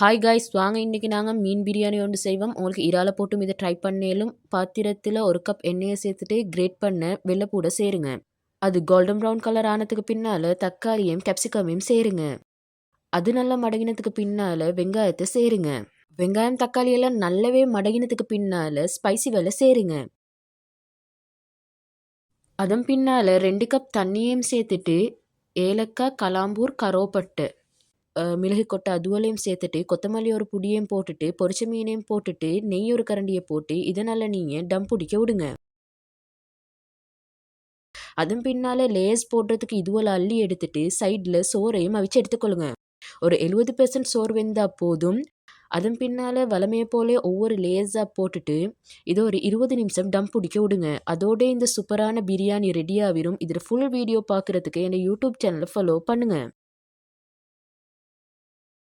Hi guys வாங்க இன்றைக்கி நாங்கள் மீன் பிரியாணி ஒன்று செய்வோம். உங்களுக்கு இறால போட்டும் இதை ட்ரை பண்ணேலும் பாத்திரத்தில் ஒரு கப் எண்ணெயை சேர்த்துட்டு கிரேட் பண்ண வெள்ளைப்பூட சேருங்க. அது கோல்டன் ப்ரௌன் கலர் ஆனதுக்கு பின்னால் தக்காளியும் கேப்சிகமையும் சேருங்க. அது நல்லா மடங்கினதுக்கு பின்னால் வெங்காயத்தை சேருங்க. வெங்காயம் தக்காளி எல்லாம் நல்லாவே மடங்கினதுக்கு பின்னால் ஸ்பைசி வெலை சேருங்க. அதன் பின்னால் ரெண்டு கப் தண்ணியையும் சேர்த்துட்டு ஏலக்காய் கலாம்பூர் கரோப்பட்டு மிளகு கொட்டை அதுவலையும் சேர்த்துட்டு கொத்தமல்லி ஒரு புடியையும் போட்டுட்டு பொரிச்ச மீனையும் போட்டுட்டு நெய் ஒரு கரண்டியை போட்டு இதனால் நீங்கள் டம் பிடிக்க விடுங்க. அதன் பின்னால் லேஸ் போடுறதுக்கு இதுவெல்லாம் அள்ளி எடுத்துட்டு சைடில் சோறையும் அவிச்சு எடுத்துக்கொள்ளுங்க. ஒரு எழுபது பெர்சன்ட் சோறு வெந்தால் போதும். அதன் பின்னால் வளமையை போல ஒவ்வொரு லேஸாக போட்டுட்டு இதை ஒரு இருபது நிமிஷம் டம் பிடிக்க விடுங்க. அதோட இந்த சூப்பரான பிரியாணி ரெடியாகிரும் இதில் ஃபுல் வீடியோ பார்க்குறதுக்கு என்னை யூடியூப் சேனலை ஃபாலோ பண்ணுங்கள்